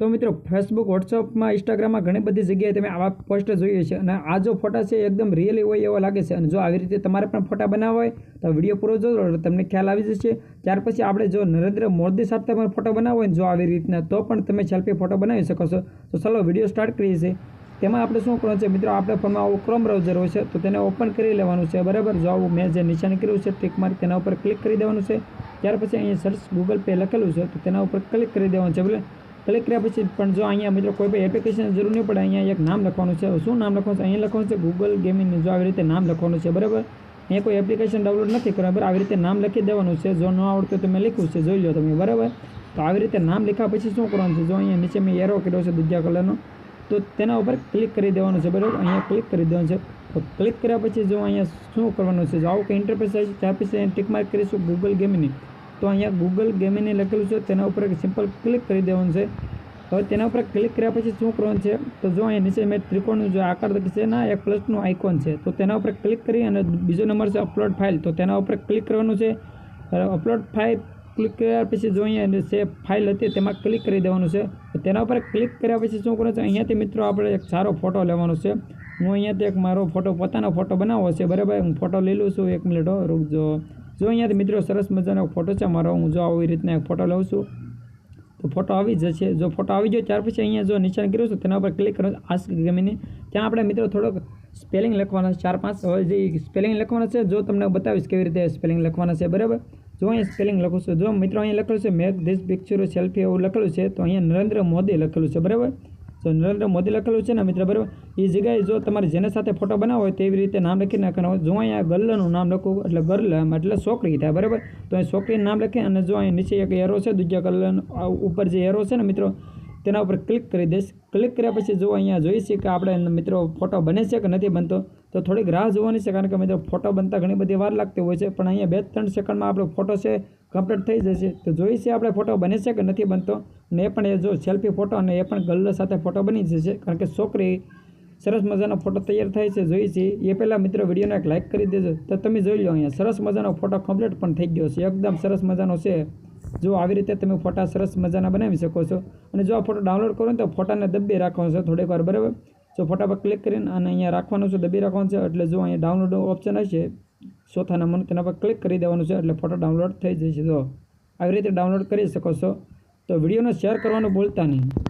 તો મિત્રો ફેસબુક વોટ્સઅપમાં ઇન્સ્ટાગ્રામમાં ઘણી બધી જગ્યાએ તમે આવા પોસ્ટ જોઈએ છે. અને આ જો ફોટા છે એકદમ રિયલી હોય એવા લાગે છે. અને જો આવી રીતે તમારે પણ ફોટા બનાવવા હોય, તો વીડિયો પૂરો જોજો તમને ખ્યાલ આવી જશે. ત્યાર પછી આપણે જો નરેન્દ્ર મોદી સાથે પણ ફોટો બનાવવો હોય જો આવી રીતના, તો પણ તમે સેલ્ફી ફોટો બનાવી શકો છો. તો ચાલો વીડિયો સ્ટાર્ટ કરીએ છીએ. તેમાં આપણે શું કરવાનું છે મિત્રો, આપણે ફોનમાં આવું ક્રોમ બ્રાઉઝર હોય છે, તો તેને ઓપન કરી લેવાનું છે. બરાબર? જો આવું મેં જે નિશાન કર્યું છે ટિક માર્ક તેના ઉપર ક્લિક કરી દેવાનું છે. ત્યાર પછી અહીંયા સર્ચ ગૂગલ પે લખેલું છે, તો તેના ઉપર ક્લિક કરી દેવાનું છે. બરાબર ક્લિક કર્યા પછી પણ જો અહીંયા મિત્રો કોઈ પણ એપ્લિકેશન જરૂર નહીં પડે, અહીંયા એક નામ લખવાનું છે. શું નામ લખવાનું છે? અહીંયા લખવાનું છે ગૂગલ ગેમિંગ જો આવી રીતે નામ લખવાનું છે, બરાબર? અહીંયા કોઈ એપ્લિકેશન ડાઉનલોડ નથી બરાબર? આવી રીતે નામ લખી દેવાનું છે. જો ન આવડતું તો મેં લખ્યું છે, જોઈ લો તમે, બરાબર? તો આવી રીતે નામ લખ્યા પછી શું કરવાનું છે? જો અહીંયા નીચે મેં એરો કર્યો છે દૂજા કલરનો તો તેના ઉપર ક્લિક કરી દેવાનું છે, બરાબર? અહીંયા ક્લિક કરી દેવાનું છે. તો ક્લિક કર્યા પછી જો અહીંયા શું કરવાનું છે? જો આવું કંઈ ઇન્ટરફેસ આવે છે ત્યાર પછી કરીશું ગૂગલ ગેમિંગની તો અહીંયા ગૂગલ ગેમિંગને લખેલું છે. તેના ઉપર સિમ્પલ ક્લિક કરી દેવાનું છે. હવે તેના ઉપર ક્લિક કર્યા પછી શું કરવાનું છે? તો જો અહીંયા નીચે મેં ત્રિકોણનું જો આકાર છે ના એક પ્લસનું આઇકોન છે. તો તેના ઉપર ક્લિક કરી અને બીજો નંબર છે અપલોડ ફાઇલ તો તેના ઉપર ક્લિક કરવાનું છે. અપલોડ ફાઇલ ક્લિક કર્યા પછી જો અહીંયા જે ફાઇલ હતી તેમાં ક્લિક કરી દેવાનું છે. તેના ઉપર ક્લિક કર્યા પછી શું કરવાનું છે? અહીંયાથી મિત્રો આપણે એક સારો ફોટો લેવાનો છે. હું અહીંયાથી એક મારો ફોટો પોતાનો ફોટો બનાવવો છે. બરાબર? હું ફોટો લઈ લઉં છું. એક મિનિટ હો રૂકજો જો અહીંયાથી મિત્રો સરસ મજાનો ફોટો છે મારો હું જો આવી રીતના એક ફોટો લઉં છું. તો ફોટો આવી જશે. જો ફોટો આવી જાય ત્યાર પછી અહીંયા જો નિશાન કર્યું છે, તેના ઉપર ક્લિક કરો આસ્ક ગમીને ત્યાં આપણે મિત્રો થોડોક સ્પેલિંગ લખવાના છે, ચાર પાંચ, હવે જે સ્પેલિંગ લખવાના છે, જો તમને બતાવીશ કેવી રીતે સ્પેલિંગ લખવાના છે, બરાબર? જો અહીંયા સ્પેલિંગ લખું છું, જો મિત્રો અહીંયા લખેલું છે મેક ધીસ પિક્ચર સેલ્ફી એવું લખેલું છે, તો અહીંયા નરેન્દ્ર મોદી લખેલું છે, બરાબર? તો નરેન્દ્ર મોદી લખેલું છે ને મિત્ર, બરાબર? એ જગ્યાએ જો તમારે જેના સાથે ફોટો બનાવો હોય તેવી રીતે નામ લખી નાખવાનું. હોય જો અહીંયા ગર્લનું નામ લખું એટલે ગર્લ એટલે છોકરી થાય, બરાબર? તો અહીં છોકરીનું નામ લખી અને જો અહીં નીચે એક એરો છે દૂજા કલરનો ઉપર જે એરો છે ને મિત્રો તેના ઉપર ક્લિક કરી દઈશ. ક્લિક કર્યા પછી જો અહીંયા જોઈ છે કે આપણે મિત્રો ફોટો બને છે કે નથી બનતો? તો થોડીક રાહ જોવાની છે, કારણ કે મિત્રો ફોટો બનતા ઘણી બધી વાર લાગતી હોય છે, પણ અહીંયા બે ત્રણ સેકન્ડમાં આપણો ફોટો છે કમ્પ્લીટ થઈ જશે. તો જોઈ છે આપણે ફોટો બને છે કે નથી બનતો? અને એ પણ એ જો સેલ્ફી ફોટો અને એ પણ ગર્લ સાથે ફોટો બની જશે, કારણ કે છોકરી સરસ મજાનો ફોટો તૈયાર થાય છે, જોઈ છે. એ પહેલાં મિત્રો વિડીયોને એક લાઇક કરી દેજો. તો તમે જોઈ લો અહીંયા, સરસ મજાનો ફોટો કમ્પ્લીટ પણ થઈ ગયો છે, એકદમ સરસ મજાનો છે. જો આવી રીતે તમે ફોટા સરસ મજાના બનાવી શકો છો અને જો આ ફોટો ડાઉનલોડ કરો ને તો ફોટાને દબ્બી રાખવાનો છે થોડીક વાર, બરાબર? જો ફોટા પર ક્લિક કરીને અને અહીંયા રાખવાનું છે, દબી રાખવાનું છે, એટલે જો અહીંયા ડાઉનલોડ ઓપ્શન હશે ચોથા નંબર તેના પર ક્લિક કરી દેવાનું છે, એટલે ફોટો ડાઉનલોડ થઈ જશે. જો આવી રીતે ડાઉનલોડ કરી શકો છો, તો વિડીયોને શેર કરવાનું ભૂલતા નહીં.